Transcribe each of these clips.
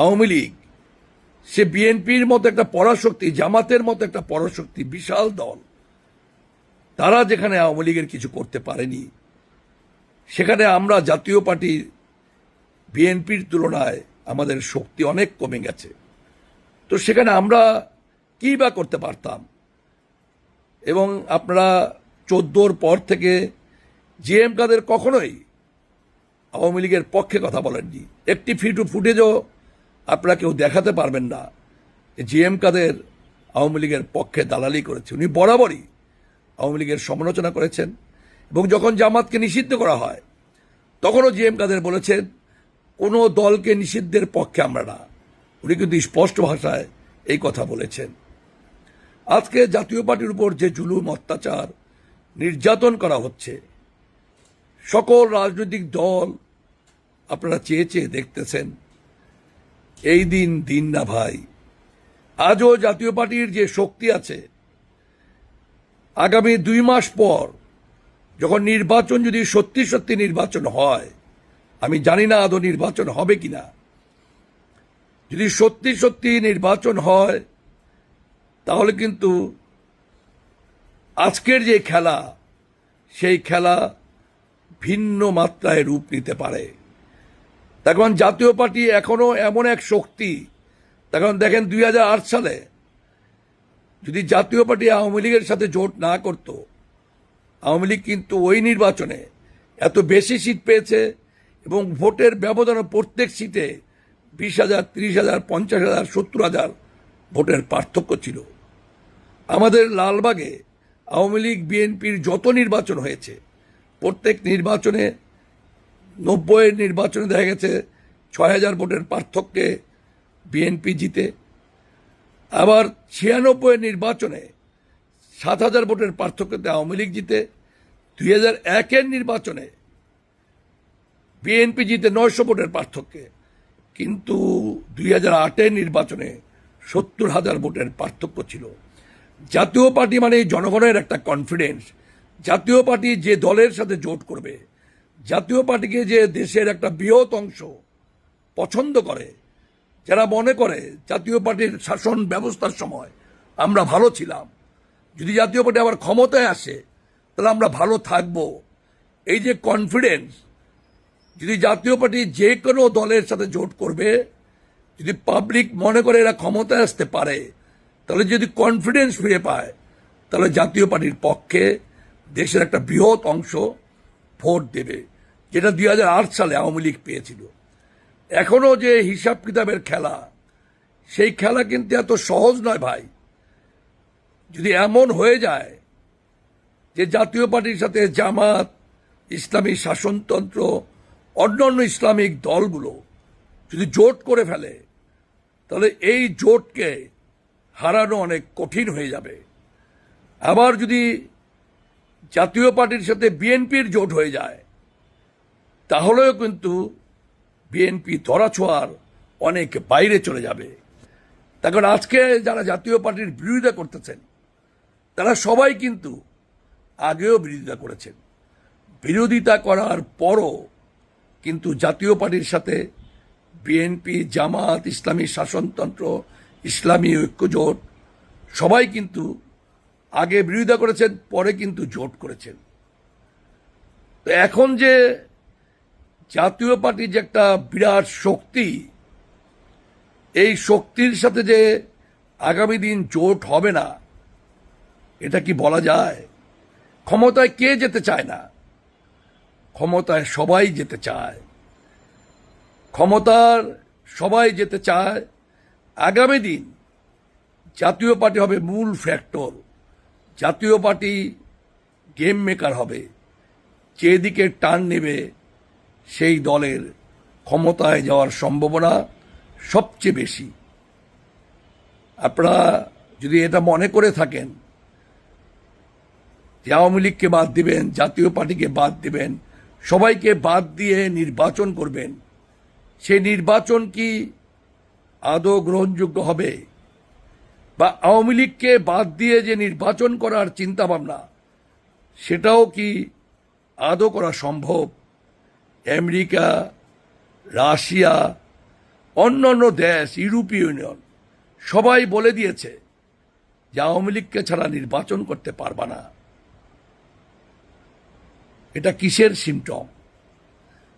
আওয়ামী লীগ, সে বিএনপির মতো একটা পরাশক্তি, জামাতের মতো একটা পরাশক্তি, বিশাল দল, তারা যেখানে আওয়ামী লীগের কিছু করতে পারেনি, সেখানে আমরা জাতীয় পার্টি বিএনপির তুলনায় আমাদের শক্তি অনেক কমে গেছে। তো সেখানে আমরা কী বা করতে পারতাম? এবং আপনারা চোদ্দোর পর থেকে জিএম কাদের কখনোই আওয়ামী লীগের পক্ষে কথা বলেননি। একটি ফিটু ফুটেজও আপনারা কেউ দেখাতে পারবেন না। যে জিএম কাদের আওয়ামী লীগের পক্ষে দালালি করেছে। উনি বরাবরই আওয়ামী লীগের সমালোচনা করেছেন এবং যখন জামাতকে নিষিদ্ধ করা হয়, তখনও জিএম কাদের বলেছেন, কোনো দলকে নিষিদ্ধের পক্ষে আমরা না। উনি কিন্তু স্পষ্ট ভাষায় এই কথা বলেছেন। আজকে জাতীয় পার্টির উপর যে জুলুম, অত্যাচার নির্যাতন করা হচ্ছে, সকল রাজনৈতিক দল আপনারা চেয়ে চেয়ে দেখতেছেন। এই দিন দিন না ভাই। আজও জাতীয় পার্টির যে শক্তি আছে, আগামী দুই মাস পর যখন নির্বাচন যদি সত্যি সত্যি নির্বাচন হয়, আমি জানি না আদৌ নির্বাচন হবে কিনা। যদি সত্যি সত্যি নির্বাচন হয়, তাহলে কিন্তু আজকের যে খেলা, সেই খেলা ভিন্ন মাত্রায় রূপ নিতে পারে। কারণ জাতীয় পার্টি এখনও এমন এক শক্তি। কারণ দেখেন দুই হাজার আট সালে যদি জাতীয় পার্টি আওয়ামী লীগের সাথে জোট না করত, আওয়ামী লীগ কিন্তু ওই নির্বাচনে এত বেশি সিট পেয়েছে এবং ভোটের ব্যবধানে প্রত্যেক সিটে বিশ হাজার, ত্রিশ হাজার, পঞ্চাশ হাজার, সত্তর হাজার ভোটের পার্থক্য ছিল। আমাদের লালবাগে আওয়ামী লীগ, বিএনপির যত নির্বাচন হয়েছে, প্রত্যেক নির্বাচনে নব্বইয়ের নির্বাচনে দেখা গেছে ছয় হাজার ভোটের পার্থক্যে বিএনপি জিতে। আবার ছিয়ানব্বই নির্বাচনে সাত হাজার ভোটের পার্থক্যতে আওয়ামী লীগ জিতে। দুই হাজার একের নির্বাচনে বিএনপি জিতে নয়শো ভোটের পার্থক্যে। কিন্তু দুই হাজার আটের নির্বাচনে সত্তর হাজার ভোটের পার্থক্য ছিল। জাতীয় পার্টি মানে জনগণের একটা কনফিডেন্স জাতীয় পার্টি যে দলের সাথে জোট করবে জাতীয় পার্টিকে যে দেশের একটা বৃহৎ অংশ পছন্দ করে, যারা মনে করে জাতীয় পার্টির শাসন ব্যবস্থার সময় আমরা ভালো ছিলাম, যদি জাতীয় পার্টি আবার ক্ষমতায় আসে, তাহলে আমরা ভালো থাকব। এই যে কনফিডেন্স যদি জাতীয় পার্টি যে কোনো দলের সাথে জোট করবে, যদি পাবলিক মনে করে এরা ক্ষমতায় আসতে পারে, তাহলে যদি কনফিডেন্স ফিরে পায়, তাহলে জাতীয় পার্টির পক্ষে দেশের একটা বৃহৎ অংশ ভোট দেবে, যেটা দুই হাজার আট সালে আওয়ামী লীগ পেয়েছিল। এখনও যে হিসাব কিতাবের খেলা, সেই খেলা কিন্তু এত সহজ নয় ভাই। যদি এমন হয়ে যায় যে জাতীয় পার্টির সাথে জামাত, ইসলামী শাসনতন্ত্র, অন্যান্য ইসলামিক দলগুলো যদি জোট করে ফেলে, তাহলে এই জোটকে হারানো অনেক কঠিন হয়ে যাবে। আবার যদি জাতীয় পার্টির সাথে বিএনপির জোট হয়ে যায়। তাহলেও কিন্তু বিএনপি ধরাছোঁয়ার অনেক বাইরে চলে যাবে। তখন আজকে যারা জাতীয় পার্টির বিরোধিতা করতেছেন, তারা সবাই কিন্তু আগেও বিরোধিতা করেছেন। বিরোধিতা করার পরও কিন্তু জাতীয় পার্টির সাথে বিএনপি, জামাত, ইসলামী শাসনতন্ত্র, ইসলামী ঐক্যজোট সবাই কিন্তু আগে বিরোধিতা করেছেন, পরে কিন্তু জোট করেছেন। তো এখন যে জাতীয় পার্টির যে একটা বিরাট শক্তি, এই শক্তির সাথে যে আগামী দিন জোট হবে না, এটা কি বলা যায়? ক্ষমতায় কে যেতে চায় না? ক্ষমতায় সবাই যেতে চায়। ক্ষমতার সবাই যেতে চায়। আগামী দিন জাতীয় পার্টি হবে মূল ফ্যাক্টর। জাতীয় পার্টি গেম মেকার হবে। যেদিকে টান নেবে, সেই দলের ক্ষমতায় যাওয়ার সম্ভাবনা সবচেয়ে বেশি। আপনারা যদি এটা মনে করে থাকেন, যে আওয়ামী লীগকে বাদ দিবেন, জাতীয় পার্টিকে বাদ দিবেন, সবাইকে বাদ দিয়ে নির্বাচন করবেন, সেই নির্বাচন কি আদৌ গ্রহণযোগ্য হবে? বা আওয়ামী লীগকে বাদ দিয়ে যে নির্বাচন করার চিন্তা ভাবনা সেটাও কি আদৌ করা সম্ভব? আমেরিকা, রাশিয়া অন্য অন্য দেশ, ইউরোপীয় ইউনিয়ন, সবাই বলে দিয়েছে যে আওয়ামী লীগকে ছাড়া নির্বাচন করতে পারবা না। এটা কিসের সিমটম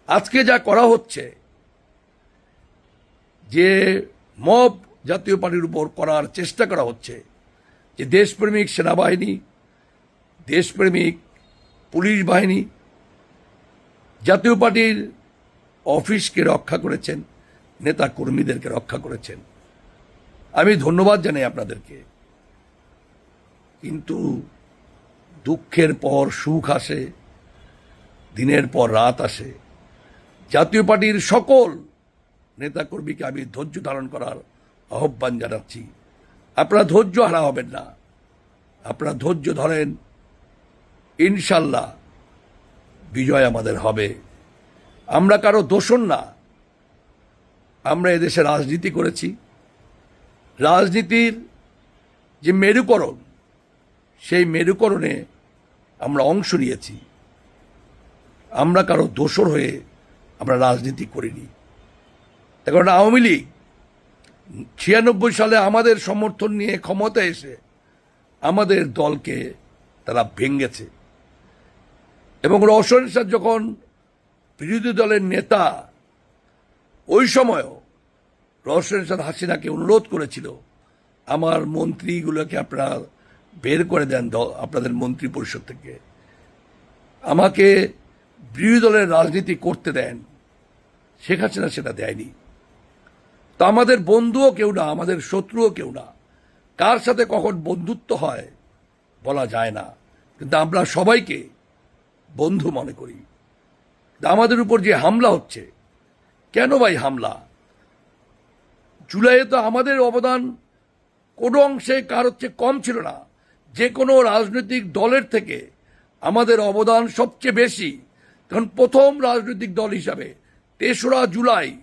আজকে যা করা হচ্ছে, যে মব জাতীয় পার্টির উপর করার চেষ্টা করা হচ্ছে যে দেশপ্রেমিক সেনাবাহিনী, দেশপ্রেমিক পুলিশ বাহিনী জাতীয় পার্টির অফিসকে রক্ষা করেছেন নেতা কর্মীদেরকে রক্ষা করেছেন। আমি ধন্যবাদ জানাই আপনাদেরকে। কিন্তু দুঃখের পর সুখ আসে, দিনের পর রাত আসে। জাতীয় পার্টির সকল নেতাকর্মীকে আমি ধৈর্য ধারণ করার আহ্বান জানাচ্ছি। আপনারা ধৈর্য হারা হবেন না। আপনারা ধৈর্য ধরেন। ইনশাল্লাহ বিজয় আমাদের হবে। আমরা কারও দোষণ না। আমরা এদেশে রাজনীতি করেছি। রাজনীতির যে মেরুকরণ, সেই মেরুকরণে আমরা অংশ নিয়েছি। আমরা কারও দোষর হয়ে আমরা রাজনীতি করিনি। কারণ আওয়ামী লীগ ছিয়ানব্বই সালে আমাদের সমর্থন নিয়ে ক্ষমতা এসে আমাদের দলকে তারা ভেঙ্গেছে এবং রওশন শাহ যখন বিরোধী দলের নেতা, ওই সময়ও রওশন শাহ হাসিনাকে অনুরোধ করেছিল, আমার মন্ত্রীগুলোকে আপনারা বের করে দেন আপনাদের মন্ত্রী পরিষদ থেকে। আমাকে বিরোধী দলের রাজনীতি করতে দেন। শেখ হাসিনা সেটা দেয়নি। তো আমাদের বন্ধুও কেউ না, আমাদের শত্রুও কেউ না। কার সাথে কখন বন্ধুত্ব হয় বলা যায় না। কিন্তু আমরা সবাইকে বন্ধু মনে করি। আমাদের উপর যে হামলা হচ্ছে, কেন ভাই হামলা? জুলাইয়ে তো আমাদের অবদান কোনো অংশে, কার হচ্ছে কম ছিল না। যে কোনো রাজনৈতিক দলের থেকে আমাদের অবদান সবচেয়ে বেশি। কারণ প্রথম রাজনৈতিক দল হিসাবে তেসরা জুলাই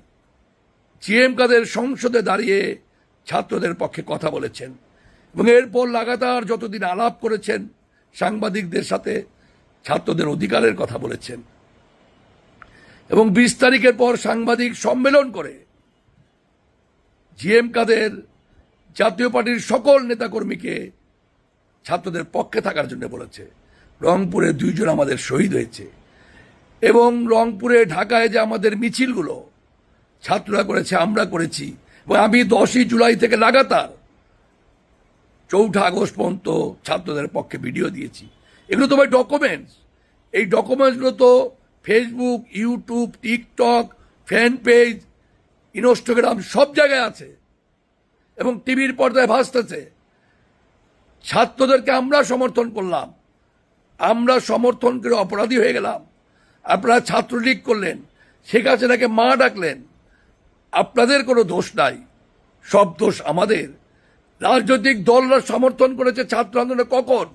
জিএম কাদের সংসদে দাঁড়িয়ে ছাত্রদের পক্ষে কথা বলেছেন এবং এরপর লাগাতার যতদিন আলাপ করেছেন, সাংবাদিকদের সাথে ছাত্রদের অধিকারের কথা বলেছেন। এবং বিশ তারিখের পর সাংবাদিক সম্মেলন করে জিএম কাদের জাতীয় পার্টির সকল নেতাকর্মীকে ছাত্রদের পক্ষে থাকার জন্য বলেছে। রংপুরে দুইজন আমাদের শহীদ হয়েছে এবং রংপুরে, ঢাকায় যে আমাদের মিছিলগুলো ছাত্ররা করেছে, আমরা করেছি। এবং আমি দশই জুলাই থেকে লাগাতার চৌঠা আগস্ট পর্যন্ত ছাত্রদের পক্ষে ভিডিও দিয়েছি। এগুলো তো ভাই ডকুমেন্টস এই ডকুমেন্টসগুলো তো Facebook YouTube TikTok fan page Instagram সব জায়গায় আছে। এবং টিভির পর্দায় ভাসতেছে ছাত্রদেরকে আমরা সমর্থন করলাম। আমরা সমর্থন করে অপরাধী হয়ে গেলাম। আপনারা ছাত্রলীগ করলেন। শেখ হাসিনাকে মা ডাকলেন। আপনাদের কোনো দোষ নাই। সব দোষ আমাদের। রাজনৈতিক দলরা সমর্থন করেছে ছাত্র আন্দোলনে কখন?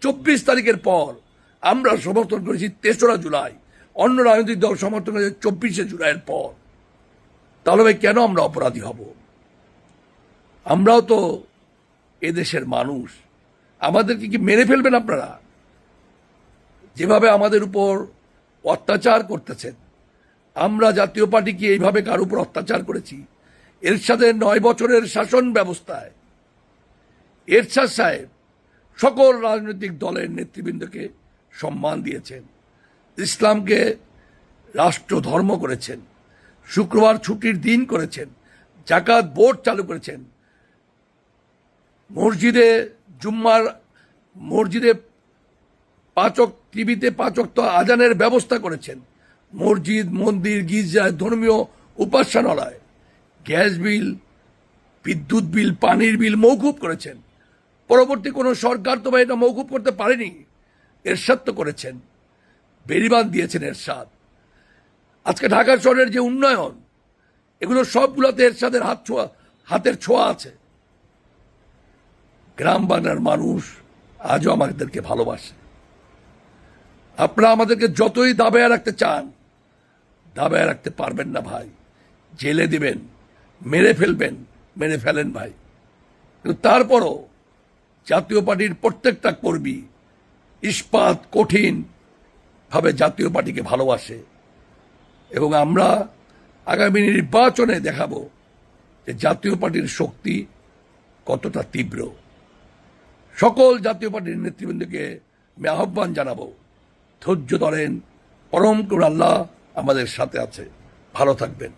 চব্বিশ তারিখের পর। আমরা সমর্থন করেছি তেসরা জুলাই। অন্য রাজনৈতিক দল সমর্থন করেছে চব্বিশে জুলাইয়ের পর। তাহলে ভাই, কেন আমরা অপরাধী হব? আমরাও তো এদেশের মানুষ। আমাদেরকে কি মেরে ফেলবেন আপনারা? যেভাবে আমাদের উপর অত্যাচার করতেছেন। আমরা জাতীয় পার্টি কি এইভাবে কার উপর অত্যাচার করেছি? এরশাদের নয় বছরের শাসন ব্যবস্থায় এরশাদ সাহেব সকল রাজনৈতিক দলের নেতৃবৃন্দকে সম্মান দিয়েছেন, ইসলামকে রাষ্ট্র ধর্ম করেছেন, শুক্রবার ছুটির দিন করেছেন, জাকাত বোর্ড চালু করেছেন। মসজিদে জুম্মার মসজিদে পাচক, টিভিতে পাচক তো আজানের ব্যবস্থা করেছেন। মসজিদ, মন্দির গির্জায় ধর্মীয় উপাসনালয়, গ্যাস বিল, বিদ্যুৎ বিল, পানির বিল মৌকুব করেছেন। পরবর্তী কোনো সরকার তো এটা মৌকুব করতে পারেনি। এরশাদ তো করেছেন। বেরিবান দিয়েছেন এরশাদ। আজকে ঢাকা শহরের যে উন্নয়ন, এগুলো সবগুলোতে এরশাদের হাত ছোঁয়া, হাতের ছোঁয়া আছে। গ্রাম বাংলার মানুষ আজও আমাদেরকে ভালোবাসে। আপনারা আমাদেরকে যতই দাবায় রাখতে চান দাবায় রাখতে পারবেন না ভাই। জেলে দিবেন, মেরে ফেলবেন, মেরে ফেলেন ভাই। কিন্তু তারপরও জাতীয় পার্টির প্রত্যেকটা কর্মী ইস্পাত, কঠিন ভাবে জাতীয় পার্টিকে ভালোবাসে। এবং আমরা আগামী নির্বাচনে দেখাব যে জাতীয় পার্টির শক্তি কতটা তীব্র। সকল জাতীয় পার্টির নেতৃবৃন্দকে আমি আহ্বান জানাব, ধৈর্য ধরেন, পরম করুণ আল্লাহ আমাদের সাথে আছে। ভালো থাকবেন।